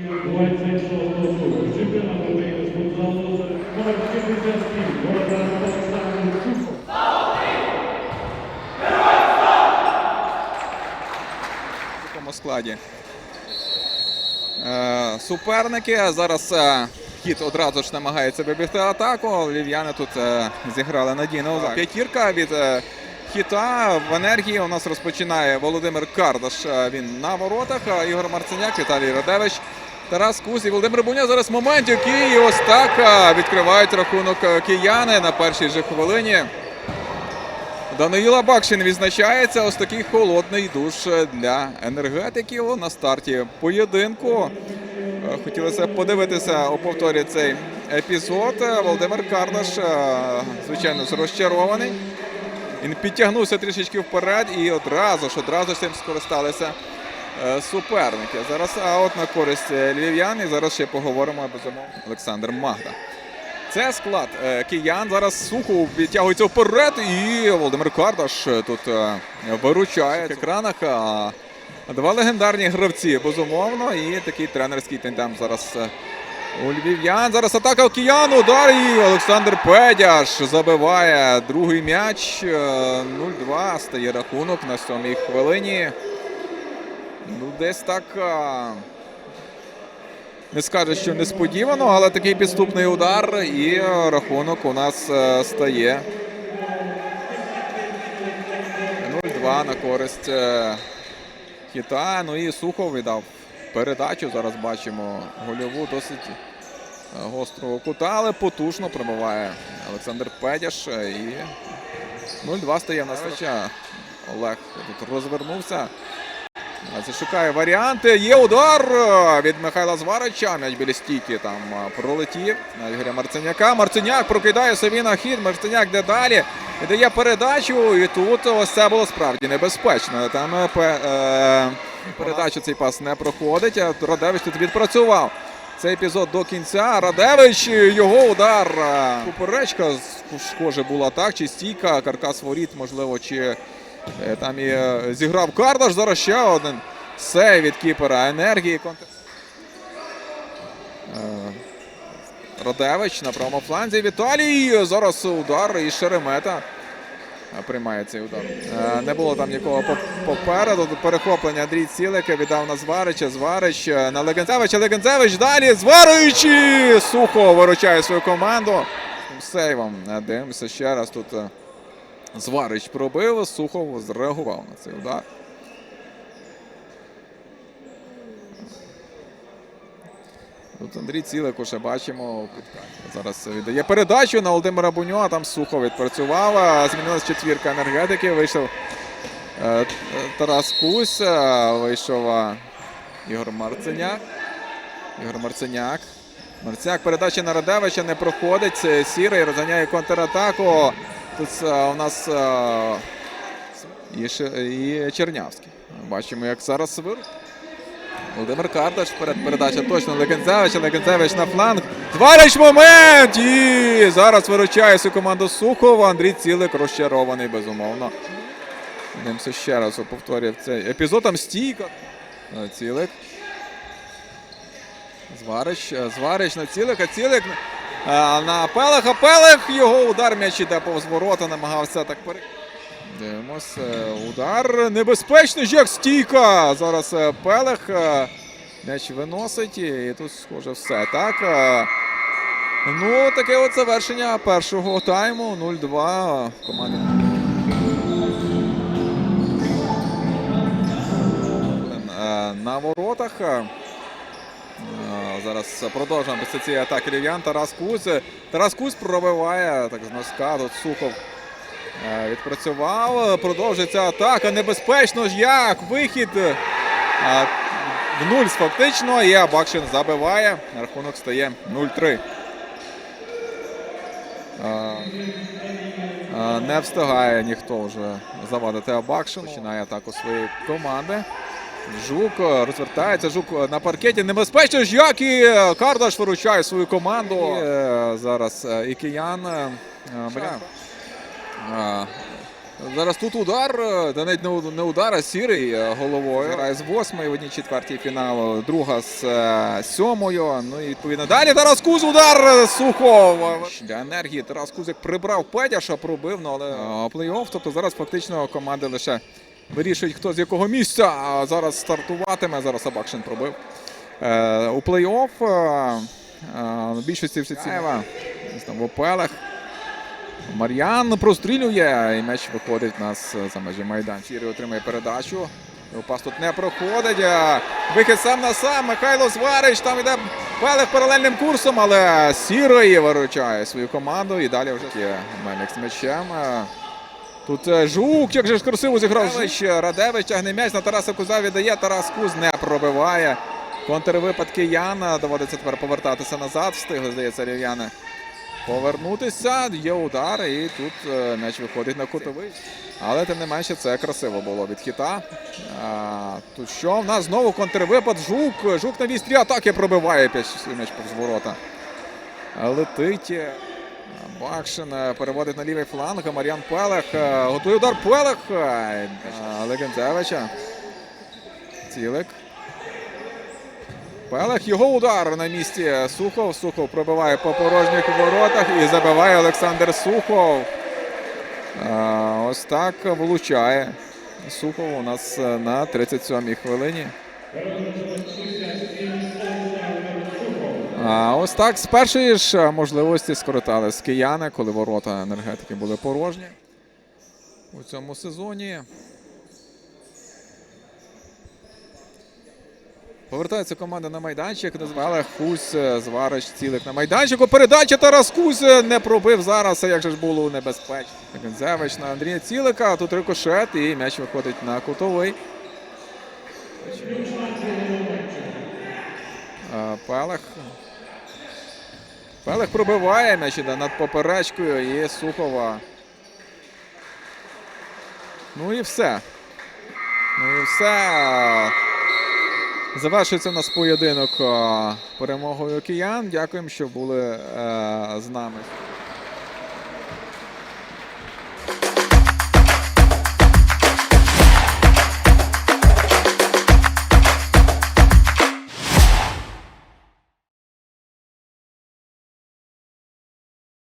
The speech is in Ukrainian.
26-го туру. Чемпіонат України з футзалу номер 57. Богдан Олександр Шухов. в такому складі. Е, суперники. Зараз е, хід одразу ж намагається вибігти атаку. Львів'яни тут е, зіграли надійно. П'ятірка від е, хіта в енергії у нас розпочинає Володимир Кардаш. Він на воротах. Ігор Марценяк, Віталій Радевич. Тарас Кузь і Володимир Буня. Зараз момент, який ось так відкривають рахунок е, кияни на першій же хвилині. Даниїла Бакшин відзначається ось такий холодний душ для енергетиків на старті поєдинку. Е, Хотілося подивитися у повторі цей епізод. Володимир Кардаш, е, звичайно, розчарований. Він підтягнувся трішечки вперед і одразу ж одразу ж цим скористалися е, суперники. Зараз аут на користь е, львів'ян. І зараз ще поговоримо безумовно. Олександр Магда. Це склад е, киян. Зараз Сухов відтягується вперед. І Володимир Кардаш тут виручає в екранах. Два легендарні гравці, безумовно. І такий тренерський тендем зараз у львів'ян. Зараз атака у киян. Удар і Олександр Педяш забиває другий м'яч. Е, 0-2 стає рахунок на сьомій хвилині. Ну, десь так. не скаже, що несподівано, але такий підступний удар, і е, рахунок у нас е, стає 0-2 на користь е, хіта. Ну і Сухов віддав передачу. Зараз бачимо гольову досить е, гострого кута, але потужно пробиває Олександр Педяш. е, І 0-2 стає в нас Олег тут розвернувся. Це шукає варіанти. Є удар е, від Михайла Зварича. М'яч біля стійки там е, пролетів на Ігоря Марценяка. Марценяк прокидає собі на хід. Марценяк де далі. І дає передачу. І тут ось це було справді небезпечно. Там е, е, передачу цей пас не проходить. А Радевич тут відпрацював. Цей епізод до кінця. Радевич, його удар. Поперечка схоже була так, чи стійка, каркас воріт, можливо, чи Е, Там і е, зіграв Кардаш. Зараз ще один сейв від кіпера енергії. Е, Радевич на правому фланзі. Віталій. Зараз удар і Шеремета приймає цей удар. Не було там нікого попереду. Перехоплення Андрій Цілика віддав на Зварича. Зварич е, на Легенцевича. Легенцевич далі. Зварич! Сухо виручає свою команду. Сейвом. Дивимося ще раз тут. е, Зварич пробив, Сухов зреагував на цей удар. Тут Андрій Цілик уже бачимо. Зараз віддає передачу на Володимира Буньо, а там Сухов відпрацював. Змінилась четвірка енергетики. Вийшов е, Тарас Кусь, е, вийшов е, Ігор Марценяк. Ігор Марценяк. Марценяк передача на Радевича не проходить. Сірий розганяє контратаку. Тут е, у нас е, і, Чернявський. Бачимо, як зараз вир. Володимир Кардаш перед передача точно Легенцевич. Легенцевич на фланг. Зварич момент! І зараз виручає свою команду Сухова. Андрій Цілик розчарований, безумовно. Дивимося ще раз повторює цей епізод. Там стійка. Е, Цілик. Зварич, е, Зварич на а Цілик е, на Пелеха. Пелех його удар м'яч іде повз ворота, намагався так пере... Дивимось. е, Удар небезпечний, як стійка. Зараз е, Пелех е, м'яч виносить. І тут схоже все. Так. Ну, таке от завершення першого тайму. 0-2 команди. На воротах. Зараз продовжуємо після цієї атаки львів'ян. Тарас Кузь. Тарас Кузь пробиває так з носка. Тут Сухов відпрацював. Продовжується атака. Небезпечно ж як. Вихід. е, В нуль фактично. І Абакшин забиває. Рахунок стає 0-3. Е, е, Не встигає ніхто вже завадити Абакшину. Починає атаку своєї команди. Жук е, розвертається. Жук е, на паркеті. Небезпечно ж як і е, Кардаш виручає свою команду. І, е, зараз е, і киян. Зараз тут удар, е, та навіть не удар, а сірий е, головою. Грає з восьмої в одній четвертій фіналу, друга з е, сьомою. Ну і відповідно далі Тарас Куз удар Сухов. Для енергії Тарас Кузик прибрав Педяша, пробив, ну але плей-офф. Тобто зараз фактично команди лише вирішують, хто з якого місця. А зараз стартуватиме. Зараз Абакшин пробив. У плей-офф більшості всі ці знову Пелех. Мар'ян прострілює, і м'яч виходить у нас е, за межі майдан. Чірі отримує передачу. Пас тут не проходить. а Вихід сам на сам. Михайло Зварич. Там йде Пелех паралельним курсом, але Сірий виручає свою команду. І далі вже Мельник з м'ячем. Е, Тут е, Жук, як же ж красиво зіграв. Радевич, Радевич тягне м'яч на Тараса Куза віддає. Тарас Куз не пробиває. Контрвипадки Яна. Доводиться тепер повертатися назад. Встигли, здається, рів'яни повернутися. Є удар, і тут е, м'яч виходить на кутовий. Але тим не менше це красиво було від хіта. А, тут що? В нас знову контрвипад. Жук. Жук на вістрі атаки пробиває м'яч повз ворота. Летить. е, Бакшин е, переводить на лівий фланг. Мар'ян Пелех. е, Готує удар Пелех. е, Легенцевича. Цілик. Пелех його удар на місці. Сухов. Сухов пробиває по порожніх воротах і забиває Олександр Сухов. Ось так влучає. Сухов у нас на 37-й хвилині. А ось так з першої ж можливості скоротали з кияни, коли ворота енергетики були порожні у цьому сезоні. Повертається команда на майданчик. Назвали Хусь, е, Зварич, цілик на майданчику. Передача Тарас Кусь е, не пробив зараз. Як же ж було небезпечно. Гензевич на Андрія Цілика. Тут рикошет і м'яч виходить на кутовий. Е, Пелех. Пелех пробиває м'яч іде над поперечкою і Сухова. Ну і все. Ну і все. Завершується у нас поєдинок перемогою киян. Дякуємо, що були е, з нами.